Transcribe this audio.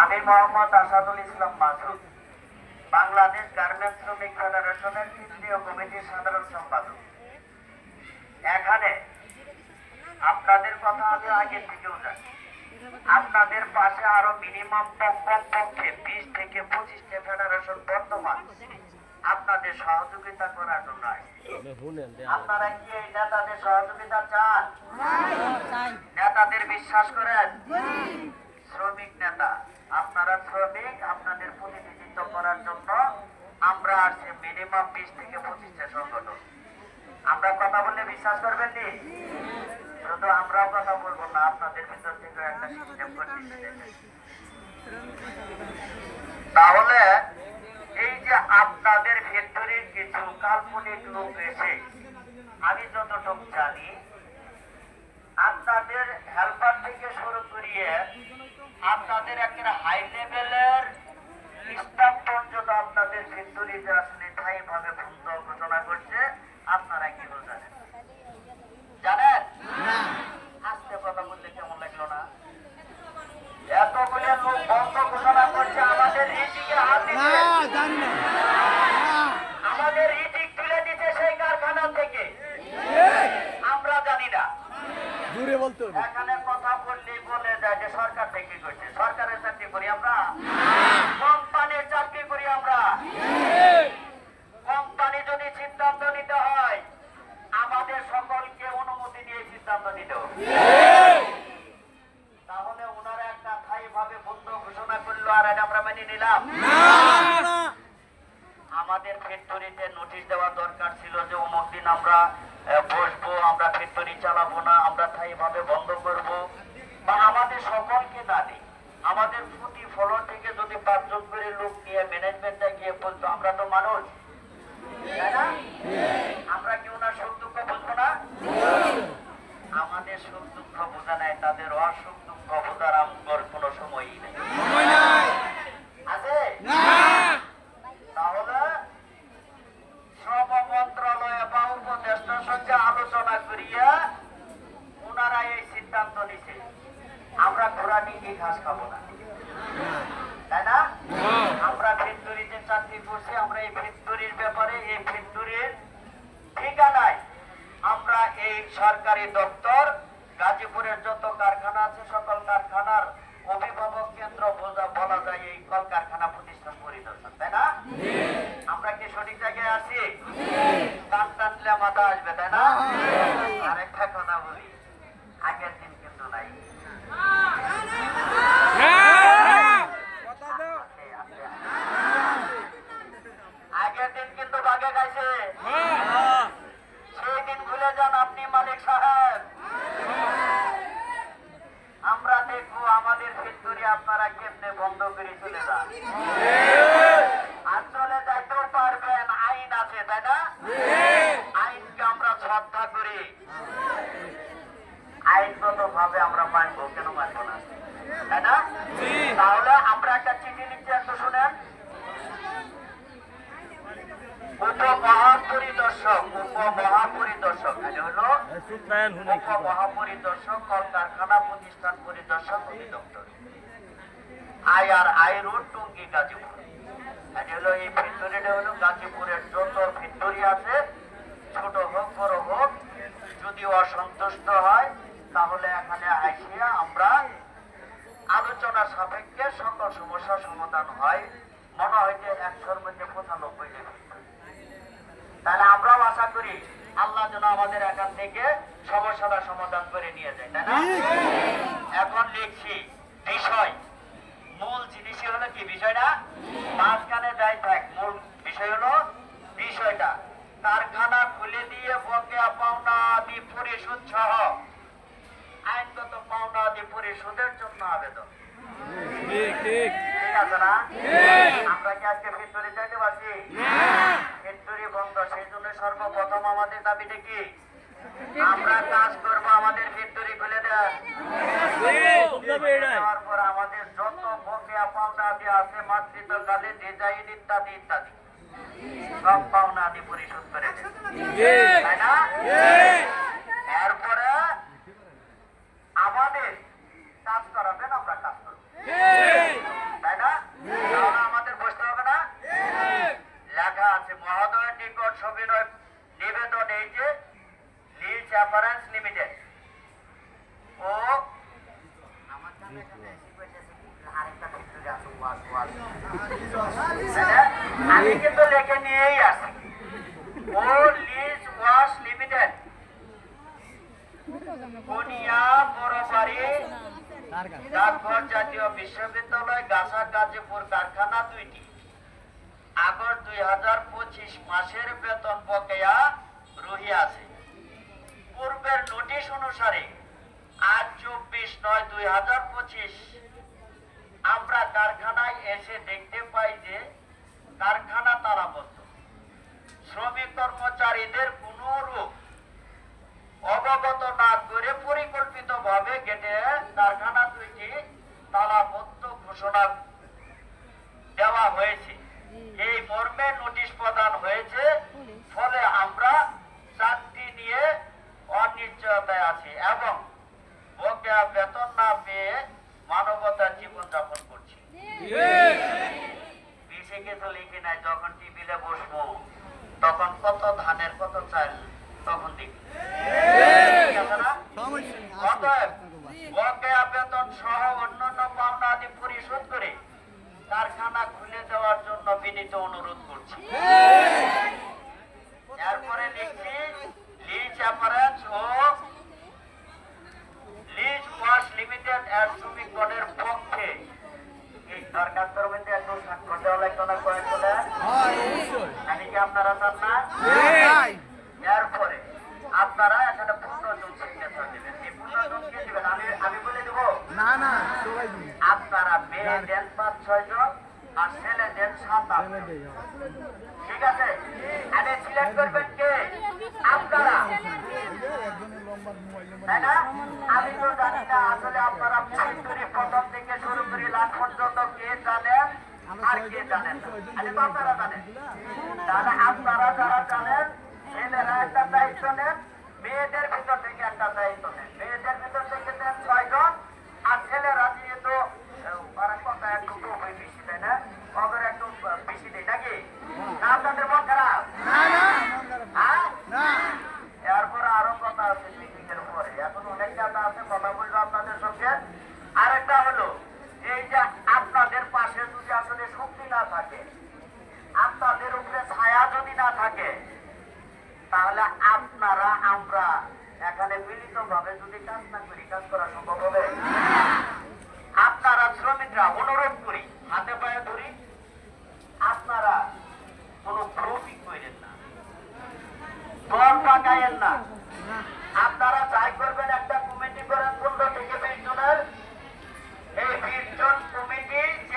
আমি মোহাম্মদ আসাদুল ইসলাম মাসুদ বাংলাদেশ গার্মেন্টস শ্রমিক ফেডারেশনের কেন্দ্রীয় কমিটির সাধারণ সম্পাদক। এখানে আপনাদের কথা আমি আগে থেকেও জানি আপনাদের পাশে আরও মিনিমাম পক্ষে বিশ থেকে পঁচিশটা ফেডারেশন বর্তমান। আপনাদের সহযোগিতা করার জন্য আপনারা কি এই নেতাদের সহযোগিতা চান? নেতাদের বিশ্বাস করেন? শ্রমিক নেতা আপনারা শ্রমিক আপনাদের প্রতিনিধিত্ব করার জন্য আমরা আসছি মিনিমাম বিশ থেকে পঁচিশটা সংগঠন। আমরা কথা বললে বিশ্বাস করবেন নি? শুধু আমরা কথা বলব না আপনাদের ভিতর থেকে একটা সিস্টেম করে দিতে তাহলে এই যে আপনাদের ভেতরে কিছু কাল্পনিক লোক এসে আমি যতটুকু জানি আপনাদের হেল্পার থেকে শুরু করিয়ে আপনাদের একটা হাই লেভেলের স্টাফ পর্যন্ত আপনাদের ভিক্টোরিতে আসলে স্থায়ী ভাবে বন্ধ ঘোষণা করছে আপনারা কি জানেন? জানেন আজকে কথা বললে কেমন লাগল না? এতগুলো লোক বন্ধ ঘোষণা করছে আমাদের রিটিকে হাত দিচ্ছে আমাদের রিটিক তুলে দিতে সেই কারখানা থেকে আমরা জানি না জুড়ে বলতে হবে এখানে কথা বললে বলে যায় যে সরকার থেকে করছে সরকারের করি আমরা? কোম্পানির চাকরি করি আমরা। কোম্পানি যদি সিদ্ধান্ত নিতে হয়, আমাদের সকলকে অনুমতি নিয়ে সিদ্ধান্ত নিতে তাহলে ওনারা একটা স্থায়ী ভাবে বন্ধ ঘোষণা করল আর আমরা মেনে নিলাম। আমাদের ফ্যাক্টরিতে নোটিশ দেওয়া দরকার ছিল যে, অমুক দিন আমরা বসবো, আমরা ফ্যাক্টরি চালাবো না, আমরা বন্ধ করব। বা আমাদের সকলকে না আমাদের প্রতি ফলোর থেকে যদি পাঁচজন করে লোক নিয়ে ম্যানেজমেন্টে গিয়ে বলতো আমরা তো মানুষ তাই না? আমরা কি ওনার সুখ দুঃখ বুঝব না আমাদের সুখ দুঃখ বোঝা নাই তাদের অসুখ দুঃখ বোঝার আমার কোনো সময়ই নেই আছে তাহলে শ্রম মন্ত্রণালয় বা উপদেষ্টার সঙ্গে আলোচনা করিয়া ওনারা এই সিদ্ধান্ত নিছে আমরা ঘোড়া নিয়ে ঘাস খাব না তাই না আমরা চাকরি আমরা এই ফ্যাক্টরির ব্যাপারে এই ফ্যাক্টরির ঠিকানায় আমরা এই সরকারি দপ্তর গাজীপুরের যত কারখানা আছে সকল কারখানার অভিভাবক কেন্দ্র বোঝা বলা যায় এই কলকারখানা প্রতিষ্ঠান পরিদর্শন তাই না? আমরা কি সঠিক জায়গায় আছি? টান টানলে মাথা আসবে তাই না? আরেকটা কথা বলি আগের দিন কিন্তু নাই আছে, আছে। আগের দিন কিন্তু বাগে গাইছে সেই দিন ভুলে যান আপনি মালিক সাহেব। আমরা দেখব আমাদের ফ্যাক্টরি আপনারা কেমনে বন্ধ করে চলে যান। আর চলে যাইতেও পারবেন আইন আছে তাই না? আইনকে আমরা শ্রদ্ধা করি। আইনগত ভাবে আমরা মানবো কেন মানবো না? তাই না? তাহলে আমরা একটা চিঠি লিখছি একটু শুনেন। উপমহাপরিদর্শক উপমহাপরিদর্শক। এটা হলো উপমহাপরিদর্শক কলকারখানা প্রতিষ্ঠান পরিদর্শক অধিদপ্তর I R I road Tongi Gazipur. এটা হলো এই ফ্যাক্টরিটা হলো গাজীপুরের যত ফ্যাক্টরি আছে ছোট হোক বড় হোক যদি অসন্তুষ্ট হয় তাহলে এখানে আসিয়া আমরা আলোচনা সাপেক্ষে সকল সমস্যার সমাধান হয়। মনে হয় যে একশোর মধ্যে পঁচানব্বই আশা করি আল্লাহ যেন আমাদের এখান থেকে সমস্যাটা সমাধান করে নিয়ে যায়, তাই না? এখন লিখছি বিষয়। মূল জিনিসই হলো কি বিষয়টা? মাঝখানে যাই থাক, মূল বিষয় হলো বিষয়টা। কারখানা খুলে দিয়ে বকেয়া পাওনা আদি পরিশোধ সহ আইনগত পাওনা আদি পরিশোধের জন্য আবেদন। ঠিক ঠিক। ঠিক আছে না আমরা কি আজকে ফ্যাক্টরি যাইতে পারছি? ফ্যাক্টরি বন্ধ সেই জন্য সর্বপ্রথম আমাদের দাবিটা কি? আমরা কাজ করব আমাদের ফ্যাক্টরি খুলে দেন। দেওয়ার পর আমাদের যত বকেয়া পাওনা আদি আছে মাতৃত্ব কালে ডিজাইন ইত্যাদি ইত্যাদি সব পাওনা আদি পরিশোধ করে তাই না? অ্যাপারেন্স লিমিটেড ও। আমি কিন্তু লেখে নিয়েই আসি। ও Lease Wash Limited Konia Borobari ডাকঘর জাতীয় বিশ্ববিদ্যালয় গাছা গাজীপুর কারখানা দুইটি। আগস্ট দুই হাজার পঁচিশ মাসের বেতন বকেয়া রহিয়াছে। পূর্বের নোটিশ অনুসারে আজ চব্বিশ নয় দুই হাজার পঁচিশ আমরা কারখানায় এসে দেখতে পাই যে কারখানা তালাবদ্ধ শ্রমিক কর্মচারীদের কোনো রূপ অবগত না করে পরিকল্পিত ভাবে গেটে কারখানা দুইটি তালাবদ্ধ ঘোষণা দেওয়া হয়েছে এই মর্মে নোটিশ প্রদান হয়েছে ফলে আমরা চাকরি নিয়ে অনিশ্চয়তায় আছি এবং বকেয়া বেতন না পেয়ে মানবতার করছি। বেশি কিছু লিখি নাই যখন টিভিলে বসবো তখন কত ধানের কত চাল তখন দেখি। অতএব বকেয়া বেতন সহ অন্যান্য পাওনা আদি পরিশোধ করে কারখানা খুলে দেওয়ার জন্য বিনীত অনুরোধ করছি এরপরে লিখছি লিজ অ্যাপারেন্স ও লিজ ওয়াশ লিমিটেড এর শ্রমিকগণের পক্ষে। এই দরখাস্তের মধ্যে একটু স্বাক্ষর দেওয়া লাগতো না কয়েকজনে আমি কি আপনারা চান না? এরপরে আপনারা এখানে পূর্ণজন সিগনেচার দেবেন। এই পূর্ণজন কে দিবেন? আমি আমি বলে দেবো? না না আপনারা মেয়ে দেন পাঁচ ছয় জন আর ছেলে দেন সাত আট ঠিক আছে? আরে সিলেক্ট করবেন কে? আপনারা। আপনারা যারা জানেন ছেলেরা একটা দায়িত্ব নেন মেয়েদের ভিতর থেকে একটা দায়িত্ব নেন। মেয়েদের ভিতর থেকে নেন ছয়জন আর ছেলেরা যেহেতু আহ, ওরা কথা একটু কম হয় বেশি তাই না ওদের একটু আহ, বেশি দেয় নাকি না আপনাদের মন খারাপ হ্যাঁ এরপরে আরও কথা আছে মিটিং এর পরে এখন অনেক কথা আছে কথা বলব আপনাদের সঙ্গে আরেকটা হলো এই যে আপনাদের পাশে যদি আসলে শক্তি না থাকে। আপনাদের উপরে ছায়া যদি না থাকে, তাহলে আপনারা, আমরা এখানে মিলিত ভাবে যদি কাজ না করি, কাজ করা সম্ভব হবে? আপনারা শ্রমিকরা অনুরোধ করি, হাতে পায়ে ধরি, আপনারা কোনো গ্রুপিং করেন না। দল পাকায়েন না।